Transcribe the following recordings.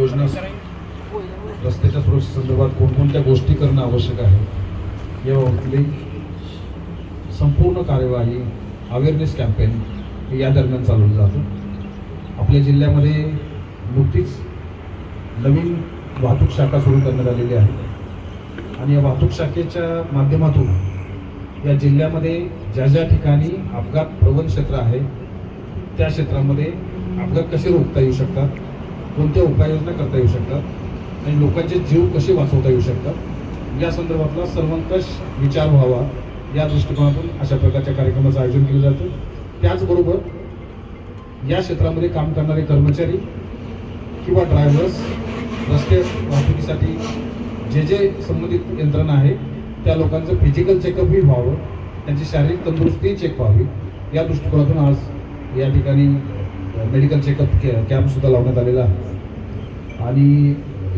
योजना रस्त्याच्या सुरक्षेसंदर्भात कोणकोणत्या गोष्टी करणं आवश्यक आहे? याबाबतली संपूर्ण कार्यवाही अवेअरनेस कॅम्पेन या दरम्यान चालवलं जातं. आपल्या जिल्ह्यामध्ये नुकतीच नवीन वाहतूक शाखा सुरू करण्यात आलेली आहे. आणि या वाहतूक शाखेच्या माध्यमातून या जिल्ह्यामध्ये ज्या ज्या ठिकाणी अपघात प्रवण क्षेत्र आहे त्या क्षेत्रामध्ये अपघात कसे रोखता येऊ शकतात? कोणत्या उपाययोजना करता येऊ शकतात आणि लोकांचे जीव कसे वाचवता येऊ शकतात? या संदर्भातला सर्वंकष विचार व्हावा. या दृष्टिकोनातून अशा प्रकारच्या कार्यक्रमाचं आयोजन केलं जातं. त्याचबरोबर या क्षेत्रामध्ये काम करणारे कर्मचारी किंवा ड्रायव्हर्स रस्ते वाहतुकीसाठी जे जे संबंधित यंत्रणा आहे त्या लोकांचं फिजिकल चेकअपही व्हावं. त्यांची शारीरिक तंदुरुस्तीही चेक व्हावी. या दृष्टिकोनातून आज या ठिकाणी मेडिकल चेकअप कॅ कॅम्पसुद्धा लावण्यात आलेला आहे. आणि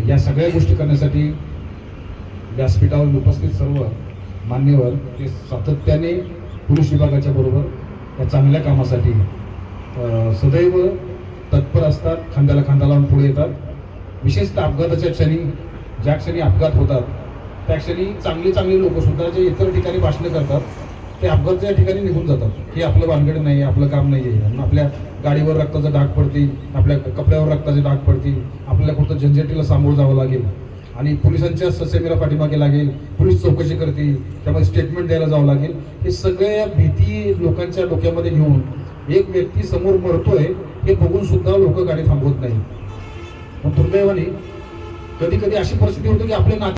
या सगळ्या गोष्टी करण्यासाठी व्यासपीठावर उपस्थित सर्व मान्यवर ते सातत्याने पोलीस विभागाच्या बरोबर या चांगल्या कामासाठी सदैव तत्पर असतात खांद्याला खांदा लावून पुढे येतात. विशेषतः अपघाताच्या क्षणी ज्या क्षणी अपघात होतात त्या क्षणी चांगली चांगली लोकसुद्धा जे इतर ठिकाणी भाषणं करतात ते अपघाताच्या ठिकाणी निघून जातात. हे आपलं भानगड नाही आपलं काम नाही आहे. आपल्या गाडीवर रक्ताचे डाग पडतील आपल्या कपड्यावर रक्ताचे डाग पडतील आपल्याला कुठं झंझटीला सामोरं जावं लागेल. आणि पोलिसांच्या ससेमिरा पाठीमागे लागेल पोलीस चौकशी करतील त्यामध्ये स्टेटमेंट द्यायला जावं लागेल. हे सगळ्या भीती लोकांच्या डोक्यामध्ये घेऊन एक व्यक्ती समोर मरतोय हे बघून सुद्धा लोक गाडी थांबवत नाही मग दुर्दैवाने कधी कधी अशी परिस्थिती होते की आपले नाते